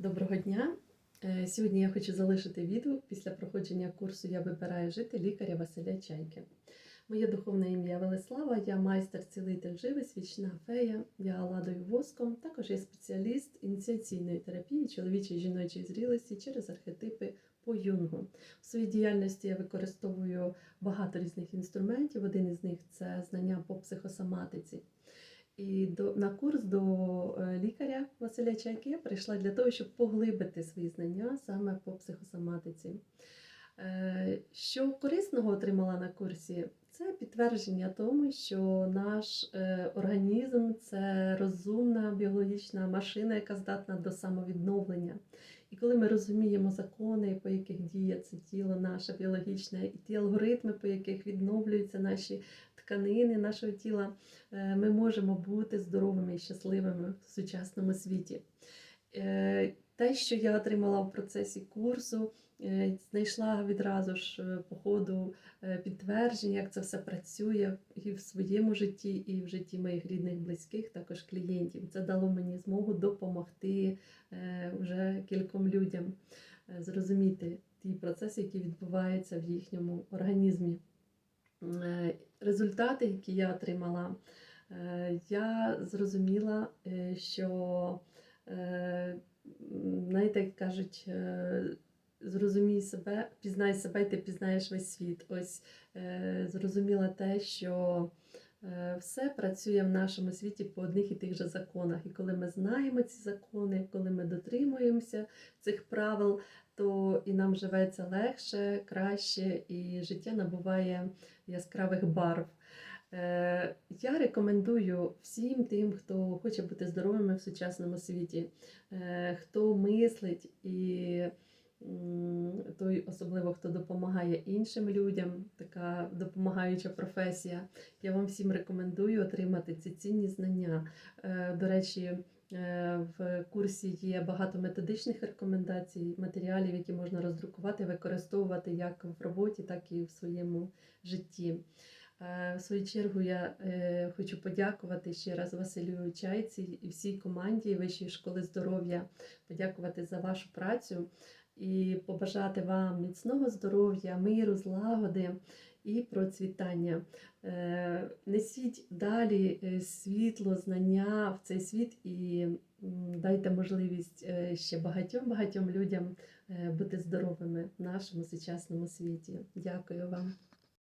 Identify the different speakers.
Speaker 1: Доброго дня! Е, Сьогодні я хочу залишити відео після проходження курсу Я вибираю жити лікаря Василя Чайки. Моє духовне ім'я Велеслава, я майстер-цілитель живий, свічна фея, я ладою воском. Також я спеціаліст ініціаційної терапії чоловічої жіночої зрілості через архетипи по юнгу. У своїй діяльності я використовую багато різних інструментів. Один із них це знання по психосоматиці. І до, на курс до е, лікаря Василя Чайки я прийшла для того, щоб поглибити свої знання саме по психосоматиці. Е, Що корисного отримала на курсі? Це підтвердження тому, що наш е, організм це розумна біологічна машина, яка здатна до самовідновлення. І коли ми розуміємо закони, по яких діє це тіло наше біологічне, і ті алгоритми, по яких відновлюються наші тканини нашого тіла, е, ми можемо бути здоровими і щасливими в сучасному світі. Е, Те, що я отримала в процесі курсу, е, знайшла відразу ж е, по ходу підтвердження, як це все працює і в своєму житті, і в житті моїх рідних, близьких, також клієнтів. Це дало мені змогу допомогти вже кільком людям зрозуміти ті процеси, які відбуваються в їхньому організмі. Результати, які я отримала, я зрозуміла, що, знаєте, як кажуть, е, зрозумій себе, пізнай себе, і ти пізнаєш весь світ. Ось е, зрозуміла те, що е, все працює в нашому світі по одних і тих же законах. І коли ми знаємо ці закони, коли ми дотримуємося цих правил, то і нам живеться легше, краще, і життя набуває яскравих барв. Е, Я рекомендую всім тим, хто хоче бути здоровими в сучасному світі, е, хто мислить і той, особливо хто допомагає іншим людям, така допомагаюча професія. Я вам всім рекомендую отримати ці цінні знання. Е, До речі, е, в курсі є багато методичних рекомендацій, матеріалів, які можна роздрукувати, використовувати як в роботі, так і в своєму житті. Е, В свою чергу я е, хочу подякувати ще раз Василю Чайці і всій команді Вищої школи здоров'я, подякувати за вашу працю і побажати вам міцного здоров'я, миру, злагоди і процвітання. Е, Несіть далі світло, знання в цей світ і дайте можливість ще багатьом багатьом людям бути здоровими в нашому сучасному світі. Дякую вам.